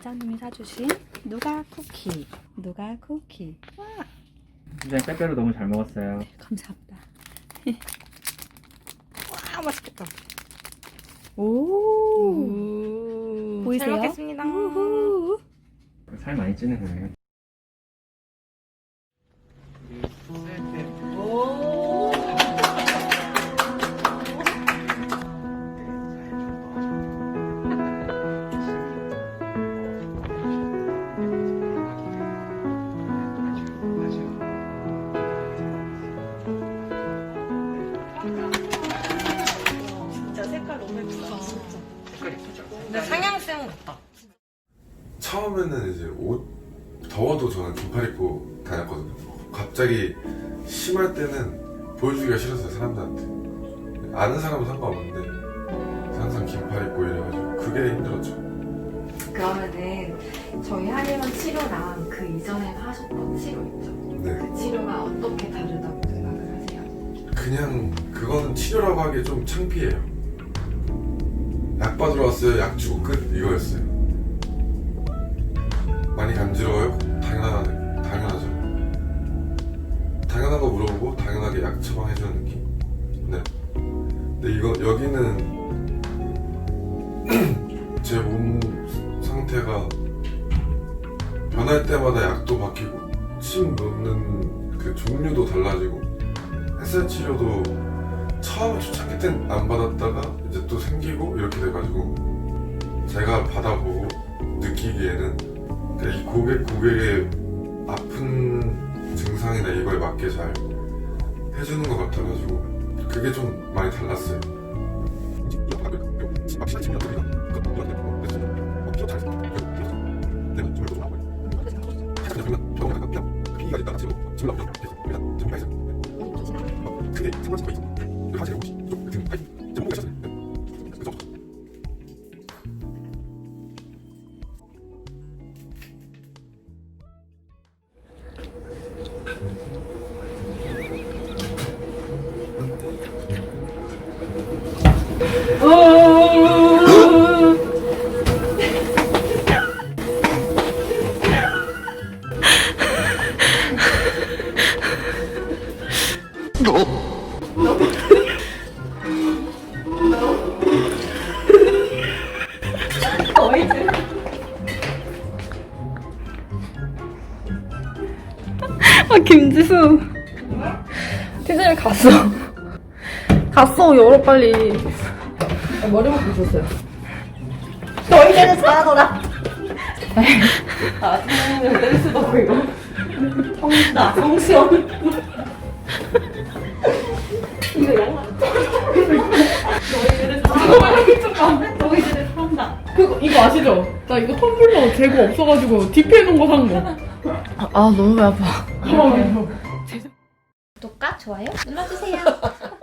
원장님이 사주신 누가 쿠키. 누가 쿠키. 와, 네, 빼빼로 너무 잘 먹었어요. 감사합니다. 와, 맛있겠다. 오. 보이세요? 잘 먹겠습니다. 우후. 살 많이 찌는 거예요. 색깔 너무 예쁘다. 근데 상향성 같다. 처음에는 이제 옷 더워도 저는 긴팔 입고 다녔거든요. 갑자기 심할 때는 보여주기가 싫었어요 사람들한테. 아는 사람은 상관없는데 항상 긴팔 입고 이래가지고 그게 힘들었죠. 그러면은 저희 한의원 치료랑 그 이전에 하셨던 치료 있죠? 네, 그 치료가 어떻게 다르다고 생각을 하세요? 그냥 그거는 치료라고 하기에 좀 창피해요. 약 받으러 왔어요. 약 주고 끝 이거였어요. 많이 간지러워요? 당연하, 당연하죠. 당연한 거 물어보고 당연하게 약 처방해주는 느낌. 네. 근데 이거 여기는 제 몸 상태가 변할 때마다 약도 바뀌고 침 놓는 그 종류도 달라지고 햇살 치료도 처음 초창기 땐 안 받았다가 이제 또 생기고 이렇게 돼가지고 제가 받아보고 느끼기에는 이 고객 고객의 아픈 증상이나 이거에 맞게 잘 해주는 것 같아가지고 그게 좀 많이 달랐어요. 있 어. 뭔가 있었어요. 네. 김지수. 팀장님 갔어. 갔어 열어 빨리. 머리만 부셨어요. 너희들은 잘하더라. 아 팀장님 뗄 수도 없고 이거. 성나 성시원. 이거 양말. 너희들은 잘한다. 너희들은 잘한다. 그거 이거 아시죠? 나 이거 텀블러 재고 없어가지고 DP 해놓은 거 산 거. 아 너무 배 아파. 구독과 좋아요 눌러주세요.